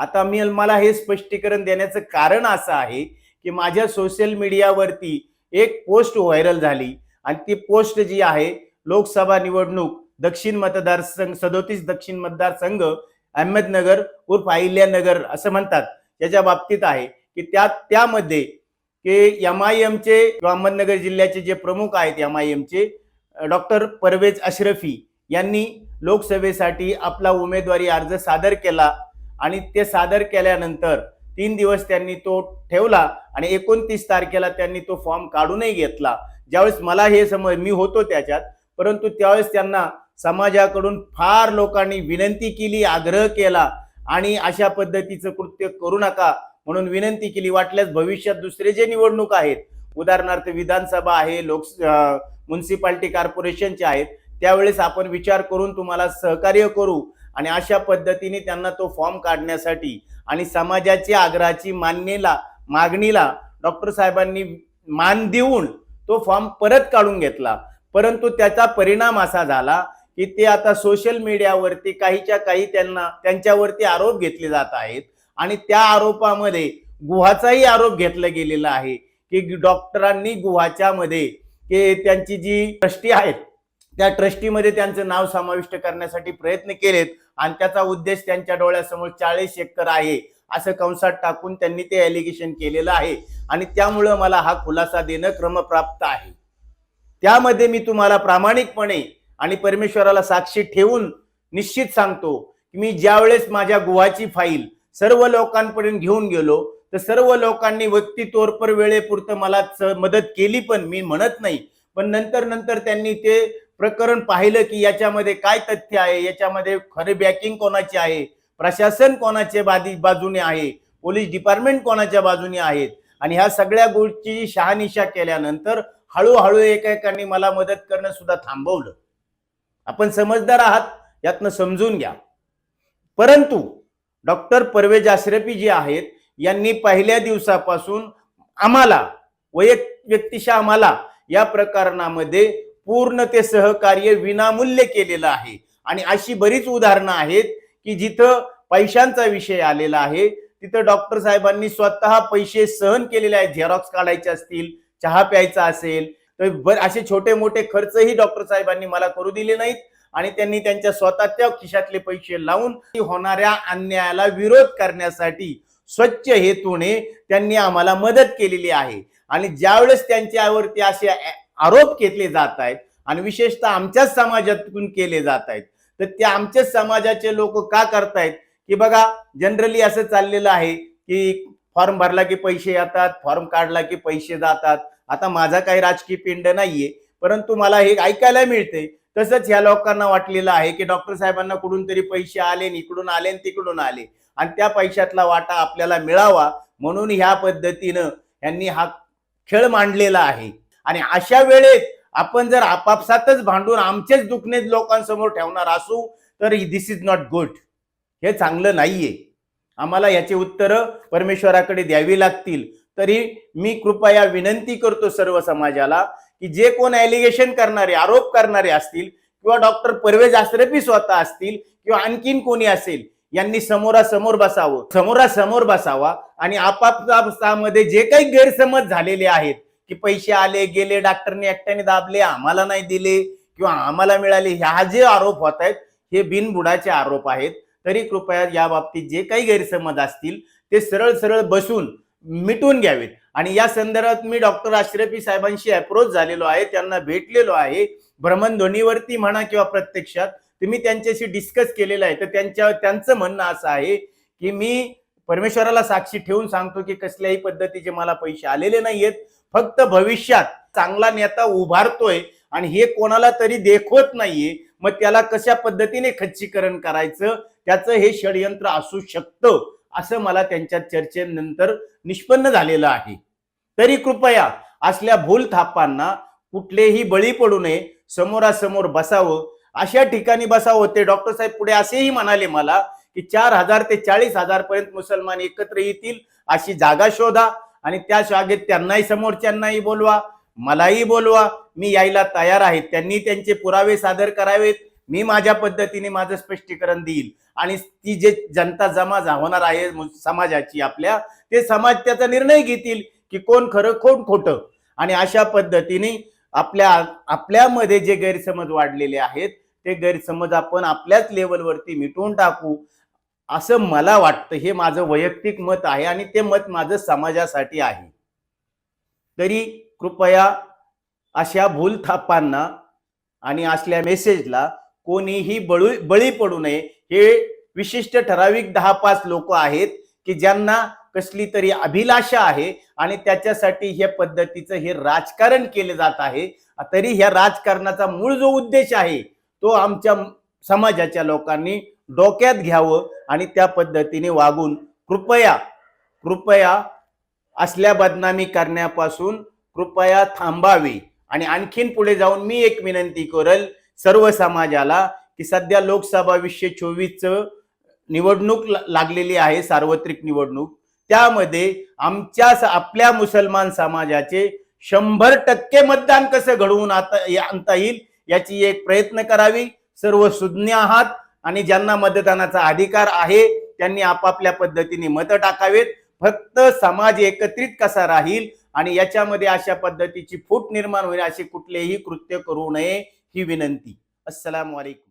आता मी मला हे स्पष्टीकरण देण्याचं कारण असं आहे की माझ्या सोशल मीडियावरती एक पोस्ट व्हायरल झाली आणि ती पोस्ट जी आहे लोकसभा निवडणूक दक्षिण मतदारसंघ सदोतीस दक्षिण मतदारसंघ अहमदनगर उर्फ अहिल्यानगर असं म्हणतात. याच्या बाबतीत आहे की त्या त्यामध्ये की एम आय एमचे अहमदनगर जिल्ह्याचे जे प्रमुख आहेत एम आय एमचे डॉक्टर परवेज अशरफी यांनी लोकसभेसाठी आपला उमेदवारी अर्ज सादर केला. आणि ते सादर केल्यानंतर तीन दिवस त्यांनी तो ठेवला आणि एकोणतीस तारखेला त्यांनी तो फॉर्म काढूनही घेतला. ज्यावेळेस मला हे समज मी होतो त्याच्यात परंतु त्यावेळेस त्यांना समाजाकडून फार लोकांनी विनंती केली आग्रह केला आणि अशा पद्धतीचं कृत्य करू नका म्हणून विनंती केली. वाटल्यास भविष्यात दुसरे जे निवडणूक आहेत उदाहरणार्थ विधानसभा आहे लोक म्युन्सिपाल्टी कॉर्पोरेशनचे आहेत त्यावेळेस आपण विचार करून तुम्हाला सहकार्य करू. आणि अशा पद्धतीने त्यांना तो फॉर्म काढण्यासाठी आणि समाजाच्या आग्रहाची मान्यला मागणीला डॉक्टर साहेबांनी मान देऊन तो फॉर्म परत काढून घेतला. परंतु त्याचा परिणाम असा झाला की ते आता सोशल मीडियावरती काहीच्या काही त्यांना त्यांच्यावरती आरोप घेतले जात आहेत. आणि त्या आरोपामध्ये गुहाचाही आरोप घेतला गेलेला आहे की डॉक्टरांनी गुहाच्या मध्ये की त्यांची जी ट्रस्टी आहेत त्या ट्रस्टीमध्ये त्यांचं नाव समाविष्ट करण्यासाठी प्रयत्न केलेत आणि त्याचा उद्देश त्यांच्या डोळ्यासमोर चाळीस एकर आहे असं कंसात टाकून त्यांनी ते एलिगेशन केलेलं आहे. आणि त्यामुळं मला हा खुलासा देणं क्रमप्राप्त आहे. त्यामध्ये मी तुम्हाला प्रामाणिकपणे आणि परमेश्वराला साक्षी ठेवून निश्चित सांगतो की मी ज्यावेळेस माझ्या गुहाची फाईल सर्व लोकांपर्यंत घेऊन गेलो तर सर्व लोकांनी व्यक्ती तोरपर वेळेपुरतं मला स- मदत केली पण मी म्हणत नाही. पण नंतर नंतर त्यांनी ते प्रकरण पाहिलं की याच्यामध्ये काय तथ्य आहे? याच्यामध्ये खरे बॅकिंग कोणाची आहे? प्रशासन कोणाच्या बादी बाजूने आहे? पोलीस डिपार्टमेंट कोणाच्या बाजूने आहेत? आणि ह्या सगळ्या गोष्टी शहानिशा केल्यानंतर हळूहळू एकेकांनी मला मदत करणं सुद्धा थांबवलं. आपण समजदार आहात यातनं समजून घ्या. परंतु डॉक्टर परवेज आश्रफी जे आहेत यांनी पहिल्या दिवसापासून आम्हाला वैयक्तिक व्यक्तिशः आम्हाला या प्रकरणामध्ये पूर्ण ते सहकार्य विनामूल्य केलेलं आहे. आणि अशी बरीच उदाहरणं आहेत की जिथं पैशांचा विषय आलेला आहे तिथं डॉक्टर साहेबांनी स्वतः पैसे सहन केलेले आहेत झेरॉक्स काढायचे असतील चहा प्यायचा असेल तर असे छोटे मोठे खर्चही डॉक्टर साहेबांनी मला करू दिले नाहीत. आणि त्यांनी त्यांच्या स्वतःच्या खिशातले पैसे लावून होणाऱ्या अन्यायाला विरोध करण्यासाठी स्वच्छ हेतूने त्यांनी आम्हाला मदत केलेली आहे. आणि ज्यावेळेस त्यांच्यावरती असे आरोप घेतले जात आहेत आणि विशेषतः आमच्याच समाजातून केले जात आहेत. तर ते आमच्याच समाजाचे लोक का करतायत? की बघा जनरली असं चाललेलं आहे की फॉर्म भरला की पैसे येतात फॉर्म काढला की पैसे जातात. आता माझा काही राजकीय पिंड नाहीये परंतु मला हे ऐकायला मिळते तसंच ह्या लोकांना वाटलेलं आहे की डॉक्टर साहेबांना कुठून तरी पैसे आले इकडून आले आणि तिकडून आले. आणि त्या पैशातला वाटा आपल्याला मिळावा म्हणून ह्या पद्धतीनं यांनी हा खेळ मांडलेला आहे. आणि अशा वेळेत आपण जर आपापसातच भांडून आमचेच दुखणे लोकांसमोर ठेवणार असू तर दिस इज नॉट गुड हे चांगलं नाहीये. आम्हाला याची उत्तरं परमेश्वराकडे द्यावी लागतील. तरी मी कृपया विनंती करतो सर्व समाजाला की जे कोण ॲलिगेशन करणारे आरोप करणारे असतील किंवा डॉक्टर परवेज आश्रफी स्वतः असतील किंवा आणखीन कोणी असेल यांनी समोरासमोर बसावं. समोरासमोर बसावा आणि आपापसामध्ये जे काही गैरसमज झालेले आहेत की पैसे आले गेले डॉक्टरने एकट्याने दाबले आम्हाला नाही दिले किंवा आम्हाला मिळाले ह्या जे आरोप होत आहेत हे बिनबुडाचे आरोप आहेत. तरी कृपया या बाबतीत जे काही गैरसमज असतील ते सरळ सरळ बसून मिटून घ्यावेत. आणि या संदर्भात मी डॉक्टर आश्रफी साहेबांशी अप्रोच झालेलो आहे त्यांना भेटलेलो आहे. भ्रमणध्वनीवरती म्हणा किंवा प्रत्यक्षात तुम्ही त्यांच्याशी डिस्कस केलेलं आहे. तर त्यांच्या त्यांचं म्हणणं असं आहे की मी परमेश्वराला साक्षी ठेवून सांगतो की कसल्याही पद्धतीचे मला पैसे आलेले नाहीयेत. फक्त भविष्यात चांगला नेता उभारतोय आणि हे कोणाला तरी देखवत नाहीये मग त्याला कशा पद्धतीने खच्चीकरण करायचं? त्याचं हे षडयंत्र असू शकतं असं मला त्यांच्या चर्चेनंतर निष्पन्न झालेलं आहे. तरी कृपया असल्या भूल थापांना कुठलेही बळी पडू नये समोरासमोर बसावं. अशा ठिकाणी बसावं ते डॉक्टर साहेब पुढे असेही म्हणाले मला की चार हजार ते चाळीस हजार पर्यंत मुसलमान एकत्र येतील अशी जागा शोधा. आणि त्या जागेत त्यांनाही समोरच्यांनाही बोलवा मलाही बोलवा. मी यायला तयार आहे. त्यांनी त्यांचे पुरावे सादर करावेत. मी माझ्या पद्धतीने माझं स्पष्टीकरण देईल. आणि ती जे जनता जमा जा- होणार आहे समाजाची आपल्या ते समाज त्याचा निर्णय घेतील की कोण खरं कोण खोटं. आणि अशा पद्धतीने आपल्या आपल्यामध्ये जे गैरसमज वाढलेले आहेत ते गैरसमज आपण आपल्याच लेवलवरती मिटवून टाकू. असं मला वाटतं हे माझं वैयक्तिक मत आहे आणि ते मत माझं समाजासाठी आहे. तरी कृपया अशा भूलथापांना आणि असल्या मेसेजला कोणीही बळू बळी पडू नये. हे विशिष्ट ठराविक दहा पाच लोक आहेत की ज्यांना कसली तरी अभिलाषा आहे आणि त्याच्यासाठी ह्या पद्धतीचं हे राजकारण केले जात आहे. तरी ह्या राजकारणाचा मूळ जो उद्देश आहे तो आमच्या समाजाच्या लोकांनी डोक्यात घ्यावं आणि त्या पद्धतीने वागून कृपया कृपया असल्या बदनामी करण्यापासून कृपया थांबावे. आणि आणखीन पुढे जाऊन मी एक विनंती करेल सर्व समाजाला की सध्या लोकसभा वीसशे चोवीसचं निवडणूक लागलेली आहे सार्वत्रिक निवडणूक. त्यामध्ये आमच्या आपल्या मुसलमान समाजाचे शंभर टक्के मतदान कसं घडवून आता आणता येईल याची एक प्रयत्न करावी. सर्व सुज्ञ आहात. आणि ज्यांना मतदानाचा अधिकार आहे त्यांनी आपापल्या पद्धतीने मतं टाकावेत. फक्त समाज एकत्रित कसा राहील आणि याच्यामध्ये अशा पद्धतीची फूट निर्माण होईल असे कुठलेही कृत्य करू नये ही विनंती. अस्सलाम वालेकुम